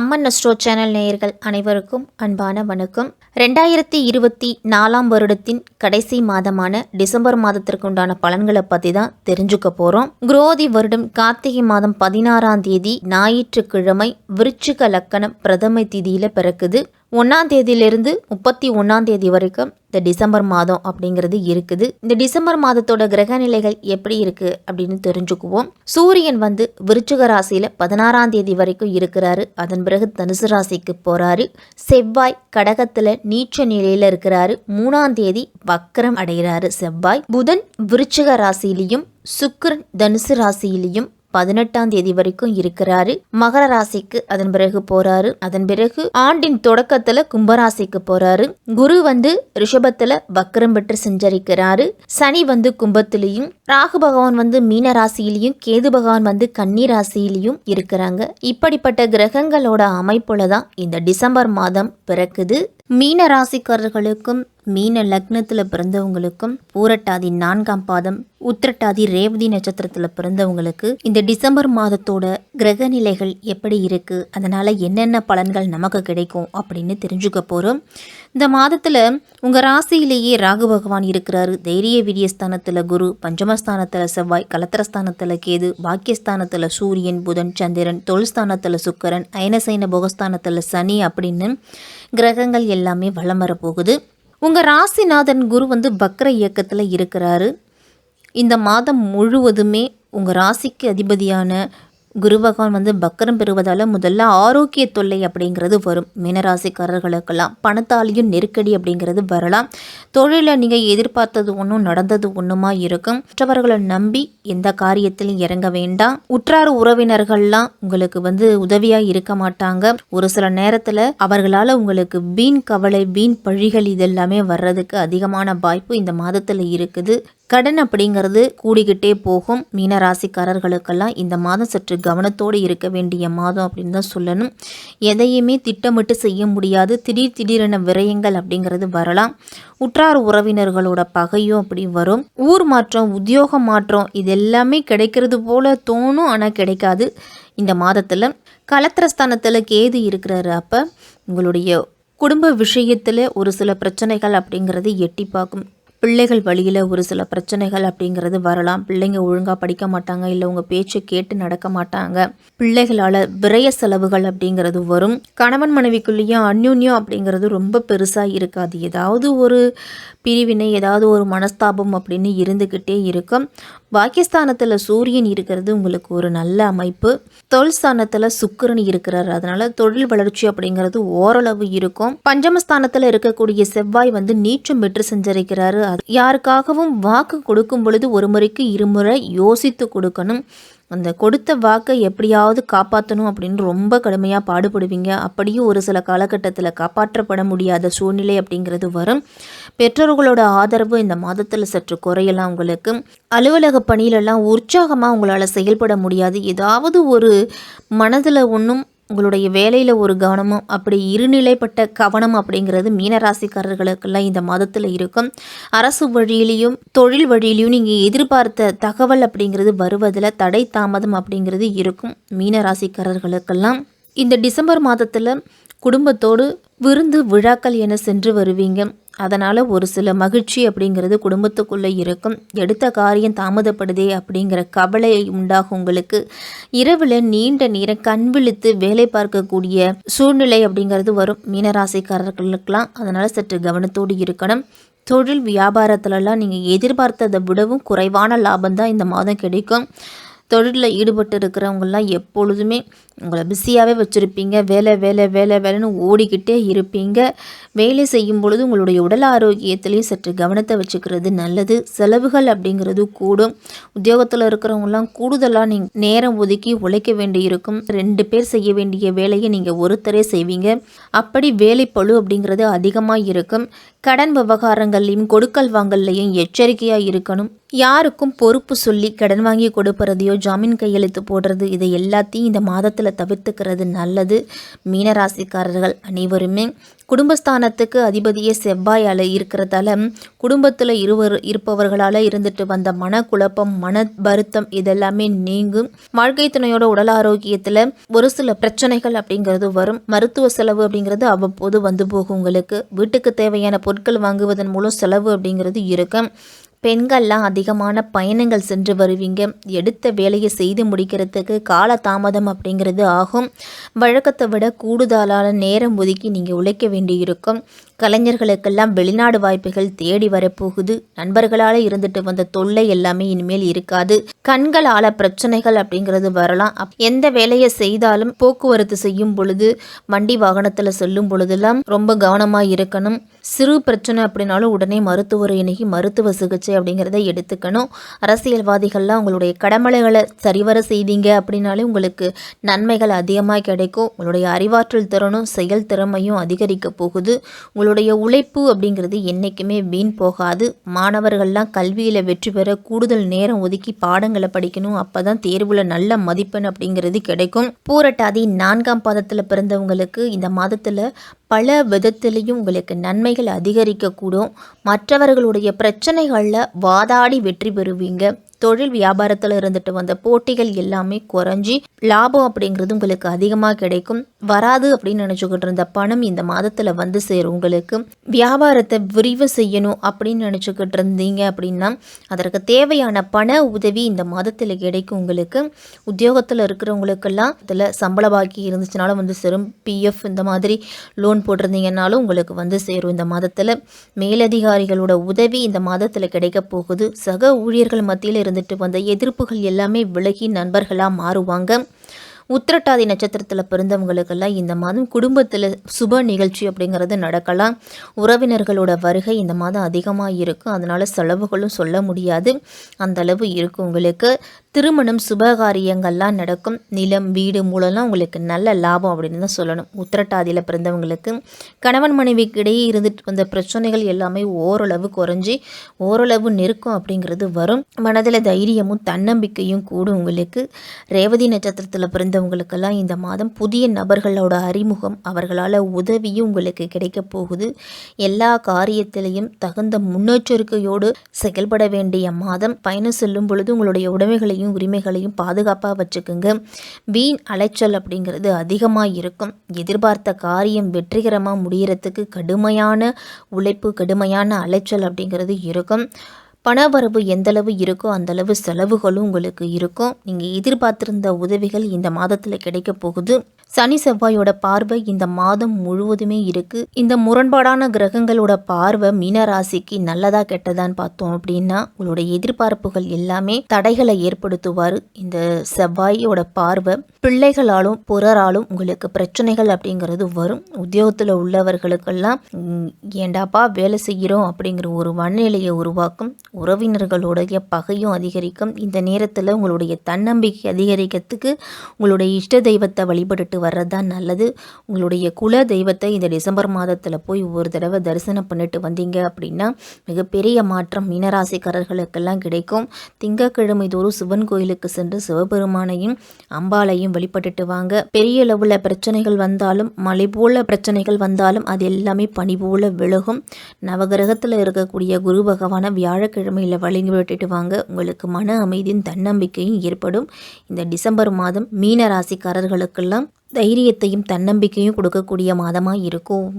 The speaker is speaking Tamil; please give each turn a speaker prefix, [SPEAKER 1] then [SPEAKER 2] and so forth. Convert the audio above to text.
[SPEAKER 1] அம்மன் அஸ்ட்ரோ சேனல் நேயர்கள் அனைவருக்கும் அன்பான வணக்கம் ரெண்டாயிரத்தி இருபத்தி நாலாம் வருடத்தின் கடைசி மாதமான டிசம்பர் மாதத்திற்கு உண்டான பலன்களை பற்றி தான் தெரிஞ்சுக்க போகிறோம் குரோதி வருடம் கார்த்திகை மாதம் பதினாறாம் தேதி ஞாயிற்றுக்கிழமை விருச்சிக லக்கணம் பிரதம திதியில் பிறக்குது ஒன்றாம் தேதியிலிருந்து முப்பத்தி ஒன்றாந்தேதி வரைக்கும் இந்த டிசம்பர் மாதம் அப்படிங்கிறது இருக்குது இந்த டிசம்பர் மாதத்தோட கிரக நிலைகள் எப்படி இருக்குது அப்படின்னு தெரிஞ்சுக்குவோம் சூரியன் வந்து விருச்சிக ராசியில் பதினாறாம் தேதி வரைக்கும் இருக்கிறாரு அதன் பிறகு தனுசு ராசிக்கு போகிறாரு செவ்வாய் கடகத்தில் நீச்ச நிலையில் இருக்கிறாரு மூணாம் தேதி வக்கரம் அடைகிறாரு செவ்வாய் புதன் விருச்சிக ராசியிலையும் சுக்கரன் தனுசு ராசியிலையும் பதினெட்டாம் தேதி வரைக்கும் இருக்கிறாரு மகர ராசிக்கு அதன் பிறகு போறாரு அதன் பிறகு ஆண்டின் தொடக்கத்துல கும்பராசிக்கு போறாரு குரு வந்து ரிஷபத்துல வக்கரம் பெற்று செஞ்சரிக்கிறாரு சனி வந்து கும்பத்திலையும் ராகு பகவான் வந்து மீன ராசியிலையும் கேது பகவான் வந்து கன்னி ராசியிலையும் இருக்கிறாங்க இப்படிப்பட்ட கிரகங்களோட அமைப்புல தான் இந்த டிசம்பர் மாதம் பிறக்குது மீன ராசிக்காரர்களுக்கும் மீன லக்னத்தில் பிறந்தவங்களுக்கும் பூரட்டாதி நான்காம் பாதம் உத்திரட்டாதி ரேவதி நட்சத்திரத்தில் பிறந்தவங்களுக்கு இந்த டிசம்பர் மாதத்தோட கிரக நிலைகள் எப்படி இருக்குது அதனால் என்னென்ன பலன்கள் நமக்கு கிடைக்கும் அப்படின்னு தெரிஞ்சுக்க போகிறோம் இந்த மாதத்தில் உங்கள் ராசியிலேயே ராகு பகவான் இருக்கிறாரு தைரிய வீரியஸ்தானத்தில் குரு பஞ்சமஸ்தானத்தில் செவ்வாய் கலத்திரஸ்தானத்தில் கேது பாக்கியஸ்தானத்தில் சூரியன் புதன் சந்திரன் தொழில்ஸ்தானத்தில் சுக்கரன் அயனசைன போகஸ்தானத்தில் சனி அப்படின்னு கிரகங்கள் எல்லாமே வளம் வரப்போகுது உங்கள் ராசிநாதன் குரு வந்து பக்ர இயக்கத்தில் இருக்கிறாரு இந்த மாதம் முழுவதுமே உங்கள் ராசிக்கு அதிபதியான குரு பகவான் வந்து பக்கரம் பெறுவதால் முதல்ல ஆரோக்கிய தொல்லை அப்படிங்கிறது வரும் மீனராசிக்காரர்களுக்கெல்லாம் பணத்தாலையும் நெருக்கடி அப்படிங்கிறது வரலாம் தொழிலில் நீங்கள் எதிர்பார்த்தது ஒன்றும் நடந்தது ஒன்றுமா இருக்கும் மற்றவர்களை நம்பி எந்த காரியத்திலும் இறங்க வேண்டாம் உற்றார் உறவினர்கள்லாம் உங்களுக்கு வந்து உதவியாக இருக்க மாட்டாங்க ஒரு சில நேரத்தில் அவர்களால் உங்களுக்கு வீண் கவலை வீண் பழிகள் இதெல்லாமே வர்றதுக்கு அதிகமான வாய்ப்பு இந்த மாதத்தில் இருக்குது கடன் அப்படிங்கிறது கூடிக்கிட்டே போகும் மீனராசிக்காரர்களுக்கெல்லாம் இந்த மாதம் சற்று கவனத்தோடு இருக்க வேண்டிய மாதம் அப்படின்னு தான் சொல்லணும் எதையுமே திட்டமிட்டு செய்ய முடியாது திடீர் திடீரென விரயங்கள் அப்படிங்கிறது வரலாம் உற்றார் உறவினர்களோட பகையும் அப்படி வரும் ஊர் மாற்றம் உத்தியோக மாற்றம் இது எல்லாமே கிடைக்கிறது போல தோணும் ஆனால் கிடைக்காது இந்த மாதத்தில் கலத்திரஸ்தானத்தில் கேது இருக்கிறாரு அப்போ உங்களுடைய குடும்ப விஷயத்தில் ஒரு சில பிரச்சனைகள் அப்படிங்கிறது எட்டி பார்க்கும் பிள்ளைகள் வழியில் ஒரு சில பிரச்சனைகள் அப்படிங்கிறது வரலாம் பிள்ளைங்க ஒழுங்காக படிக்க மாட்டாங்க இல்லை உங்கள் பேச்சை கேட்டு நடக்க மாட்டாங்க பிள்ளைகளால் விரய செலவுகள் அப்படிங்கிறது வரும் கணவன் மனைவிக்குள்ளேயும் அந்யூன்யம் அப்படிங்கிறது ரொம்ப பெருசாக இருக்காது ஏதாவது ஒரு பிரிவினை ஏதாவது ஒரு மனஸ்தாபம் அப்படின்னு இருந்துக்கிட்டே இருக்கும் பாக்கியஸ்தானத்தில் சூரியன் இருக்கிறது உங்களுக்கு ஒரு நல்ல அமைப்பு தொழில் ஸ்தானத்தில் சுக்கரன் இருக்கிறார் அதனால் தொழில் வளர்ச்சி அப்படிங்கிறது ஓரளவு இருக்கும் பஞ்சமஸ்தானத்தில் இருக்கக்கூடிய செவ்வாய் வந்து நீச்சம் பெற்று செஞ்சிருக்கிறாரு கூடாது யாருக்காகவும் வாக்கு கொடுக்கும் பொழுது ஒரு முறைக்கு இருமுறை யோசித்து கொடுக்கணும் அந்த கொடுத்த வாக்கை எப்படியாவது காப்பாற்றணும் அப்படின்னு ரொம்ப கடுமையாக பாடுபடுவீங்க அப்படியும் ஒரு சில காலகட்டத்தில் காப்பாற்றப்பட முடியாத சூழ்நிலை அப்படிங்கிறது வரும் பெற்றோர்களோட ஆதரவு இந்த மாதத்தில் சற்று குறையலாம் உங்களுக்கு அலுவலக பணியிலெல்லாம் உற்சாகமாக உங்களால் செயல்பட முடியாது ஏதாவது ஒரு மனதில் ஒன்றும் உங்களுடைய வேலையில் ஒரு கவனமும் அப்படி இருநிலைப்பட்ட கவனம் அப்படிங்கிறது மீனராசிக்காரர்களுக்கெல்லாம் இந்த மாதத்தில் இருக்கும் அரசு வழியிலையும் தொழில் வழியிலையும் நீங்கள் எதிர்பார்த்த தகவல் அப்படிங்கிறது வருவதில் தடை தாமதம் அப்படிங்கிறது இருக்கும் மீனராசிக்காரர்களுக்கெல்லாம் இந்த டிசம்பர் மாதத்தில் குடும்பத்தோடு விருந்து விழாக்கள் என சென்று வருவீங்க அதனால் ஒரு சில மகிழ்ச்சி அப்படிங்கிறது குடும்பத்துக்குள்ளே இருக்கும் எடுத்த காரியம் தாமதப்படுதே அப்படிங்கிற கவலை உண்டாகும் உங்களுக்கு இரவில் நீண்ட நேரம் கண் விழித்து வேலை பார்க்கக்கூடிய சூழ்நிலை அப்படிங்கிறது வரும் மீனராசிக்காரர்களுக்கெல்லாம் அதனால் சற்று கவனத்தோடு இருக்கணும் தொழில் வியாபாரத்திலலாம் நீங்கள் எதிர்பார்த்ததை விடவும் குறைவான லாபம் தான் இந்த மாதம் கிடைக்கும் தொழிலில் ஈடுபட்டு இருக்கிறவங்களாம் எப்பொழுதுமே உங்களை பிஸியாகவே வச்சுருப்பீங்க வேலை வேலை வேலை வேலைன்னு ஓடிக்கிட்டே இருப்பீங்க வேலை செய்யும் பொழுது உங்களுடைய உடல் ஆரோக்கியத்திலையும் சற்று கவனத்தை வச்சுக்கிறது நல்லது செலவுகள் அப்படிங்கிறது கூடும் உத்தியோகத்தில் இருக்கிறவங்களாம் கூடுதலாக நீங்கள் நேரம் ஒதுக்கி உழைக்க வேண்டியிருக்கும் ரெண்டு பேர் செய்ய வேண்டிய வேலையை நீங்கள் ஒருத்தரே செய்வீங்க அப்படி வேலை பழு அப்படிங்கிறது அதிகமாக இருக்கும் கடன் விவகாரங்கள்லையும் கொடுக்கல் வாங்கல்லையும் எச்சரிக்கையாக இருக்கணும் யாருக்கும் பொறுப்பு சொல்லி கடன் வாங்கி கொடுப்பறதையோ ஜாமீன் கையெழுத்து போடுறது இதை எல்லாத்தையும் இந்த மாதத்தில் தவிர்த்துக்கிறது நல்லது மீனராசிக்காரர்கள் அனைவருமே குடும்பஸ்தானத்துக்கு அதிபதியே செவ்வாயால் இருக்கிறதால குடும்பத்தில் இருவர் இருப்பவர்களால் இருந்துட்டு வந்த மனக்குழப்பம் மன வருத்தம் இதெல்லாமே நீங்கும் வாழ்க்கை துணையோட உடல் ஆரோக்கியத்தில் ஒரு சில பிரச்சனைகள் அப்படிங்கிறது வரும் மருத்துவ செலவு அப்படிங்கிறது அவ்வப்போது வந்து போகும் உங்களுக்கு வீட்டுக்கு தேவையான பொருட்கள் வாங்குவதன் மூலம் செலவு அப்படிங்கிறது இருக்கும் பெண்கள்லாம் அதிகமான பயணங்கள் சென்று வருவீங்க எடுத்த வேலையை செய்து முடிக்கிறதுக்கு கால தாமதம் அப்படிங்கிறது ஆகும் வழக்கத்தை விட கூடுதலான நேரம் ஒதுக்கி நீங்கள் உழைக்க வேண்டியிருக்கும் கலைஞர்களுக்கெல்லாம் வெளிநாடு வாய்ப்புகள் தேடி வரப்போகுது நண்பர்களால் இருந்துட்டு வந்த தொல்லை எல்லாமே இனிமேல் இருக்காது கண்களால பிரச்சனைகள் அப்படிங்கிறது வரலாம் எந்த வேலையை செய்தாலும் போக்குவரத்து செய்யும் பொழுது வண்டி வாகனத்தில் செல்லும் பொழுதெல்லாம் ரொம்ப கவனமாக இருக்கணும் சிறு பிரச்சனை அப்படின்னாலும் உடனே மருத்துவர் இணைகி மருத்துவ சிகிச்சை அப்படிங்கிறத எடுத்துக்கணும் அரசியல்வாதிகள்லாம் உங்களுடைய கடமலைகளை சரிவர செய்தீங்க அப்படின்னாலே உங்களுக்கு நன்மைகள் அதிகமாக கிடைக்கும் உங்களுடைய அறிவாற்றல் திறனும் செயல் திறமையும் அதிகரிக்க போகுது உங்களுடைய உங்களுடைய உழைப்பு அப்படிங்கிறது என்றைக்குமே வீண் போகாது மாணவர்கள்லாம் கல்வியில் வெற்றி பெற கூடுதல் நேரம் ஒதுக்கி பாடங்களை படிக்கணும் அப்போ தான் தேர்வில் நல்ல மதிப்பெண் அப்படிங்கிறது கிடைக்கும் பூரட்டாதி நான்காம் பாதத்தில் பிறந்தவங்களுக்கு இந்த மாதத்தில் பல விதத்திலையும் உங்களுக்கு நன்மைகள் அதிகரிக்கக்கூடும் மற்றவர்களுடைய பிரச்சனைகளில் வாதாடி வெற்றி பெறுவீங்க தொழில் வியாபாரத்தில் இருந்துட்டு வந்த போட்டிகள் எல்லாமே குறைஞ்சி லாபம் அப்படிங்கிறது உங்களுக்கு அதிகமாக கிடைக்கும் வராது அப்படின்னு நினச்சிக்கிட்டு இருந்த பணம் இந்த மாதத்தில் வந்து சேரும் உங்களுக்கு வியாபாரத்தை விரிவு செய்யணும் அப்படின்னு நினச்சிக்கிட்டு இருந்தீங்க அப்படின்னா அதற்கு தேவையான பண உதவி இந்த மாதத்தில் கிடைக்கும் உங்களுக்கு உத்தியோகத்தில் இருக்கிறவங்களுக்கெல்லாம் இதில் சம்பள பாக்கி இருந்துச்சுனாலும் வந்து சேரும் பிஎஃப் இந்த மாதிரி லோன் அக்கௌண்ட் போட்டிருந்தீங்கன்னாலும் உங்களுக்கு வந்து சேரும் இந்த மாதத்தில் மேலதிகாரிகளோட உதவி இந்த மாதத்தில் கிடைக்க போகுது சக ஊழியர்கள் மத்தியில் இருந்துட்டு வந்த எதிர்ப்புகள் எல்லாமே விலகி நண்பர்களாக மாறுவாங்க உத்திரட்டாதி நட்சத்திரத்தில் பிறந்தவங்களுக்கெல்லாம் இந்த மாதம் குடும்பத்தில் சுப நிகழ்ச்சி அப்படிங்கிறது நடக்கலாம் உறவினர்களோட வருகை இந்த மாதம் அதிகமாக இருக்கும் அதனால் செலவுகளும் சொல்ல முடியாது அந்தளவு இருக்கும் உங்களுக்கு திருமணம் சுபகாரியங்கள்லாம் நடக்கும் நிலம் வீடு மூலம்லாம் உங்களுக்கு நல்ல லாபம் அப்படின்னு தான் சொல்லணும் உத்திரட்டாதியில் பிறந்தவங்களுக்கு கணவன் மனைவிக்கு இடையே இருந்துட்டு வந்த பிரச்சனைகள் எல்லாமே ஓரளவு குறைஞ்சி ஓரளவு நெருக்கம் அப்படிங்கிறது வரும் மனதில் தைரியமும் தன்னம்பிக்கையும் கூடும் உங்களுக்கு ரேவதி நட்சத்திரத்தில் பிறந்தவங்களுக்கெல்லாம் இந்த மாதம் புதிய நபர்களோட அறிமுகம் அவர்களால் உதவியும் உங்களுக்கு கிடைக்க போகுது எல்லா காரியத்திலையும் தகுந்த முன்னெச்சரிக்கையோடு செயல்பட வேண்டிய மாதம் பயணம் செல்லும் பொழுது உங்களுடைய உடைமைகளை உரிமைகளையும் உரிமைகளையும் பாதுகாப்பாக வச்சுக்குங்க வீண் அலைச்சல் அப்படிங்கிறது அதிகமாக இருக்கும் எதிர்பார்த்த காரியம் வெற்றிகரமாக முடிகிறதுக்கு கடுமையான உழைப்பு கடுமையான அலைச்சல் அப்படிங்கிறது இருக்கும் பணவரவு எந்தளவு இருக்கோ அந்தளவு செலவுகளும் உங்களுக்கு இருக்கும் நீங்கள் எதிர்பார்த்திருந்த உதவிகள் இந்த மாதத்தில் கிடைக்க போகுது சனி செவ்வாயோட பார்வை இந்த மாதம் முழுவதுமே இருக்கு இந்த முரண்பாடான கிரகங்களோட பார்வை மீன ராசிக்கு நல்லதா கெட்டதான்னு பார்த்தோம் அப்படின்னா உங்களோட எதிர்பார்ப்புகள் எல்லாமே தடைகளை ஏற்படுத்துவார் இந்த செவ்வாயோட பார்வை பிள்ளைகளாலும் புறராலும் உங்களுக்கு பிரச்சனைகள் அப்படிங்கிறது வரும் உத்தியோகத்தில் உள்ளவர்களுக்கெல்லாம் ஏண்டாப்பா வேலை செய்கிறோம் அப்படிங்கிற ஒரு மனநிலையை உருவாக்கும் உறவினர்களுடைய பகையும் அதிகரிக்கும் இந்த நேரத்தில் உங்களுடைய தன்னம்பிக்கை அதிகரிக்கிறதுக்கு உங்களுடைய இஷ்ட தெய்வத்தை வழிபட்டு வர்றது தான் நல்லது உங்களுடைய குல தெய்வத்தை இந்த டிசம்பர் மாதத்தில் போய் ஒரு தடவை தரிசனம் பண்ணிட்டு வந்தீங்க அப்படின்னா மிகப்பெரிய மாற்றம் மீனராசிக்காரர்களுக்கெல்லாம் கிடைக்கும் திங்கக்கிழமை தோறும் சிவன் கோயிலுக்கு சென்று சிவபெருமானையும் அம்பாலையும் வழிபட்டுட்டு வாங்க பெரிய அளவில் பிரச்சனைகள் வந்தாலும் மலை போல பிரச்சனைகள் வந்தாலும் அது எல்லாமே பனி போல விலகும் நவகிரகத்தில் இருக்கக்கூடிய குரு பகவானை வியாழக்கிழமையில் விட்டுட்டு வாங்க உங்களுக்கு மன அமைதியும் தன்னம்பிக்கையும் ஏற்படும் இந்த டிசம்பர் மாதம் மீன ராசிக்காரர்களுக்கெல்லாம் தைரியத்தையும் தன்னம்பிக்கையும் கொடுக்கக்கூடிய மாதமாக இருக்கும்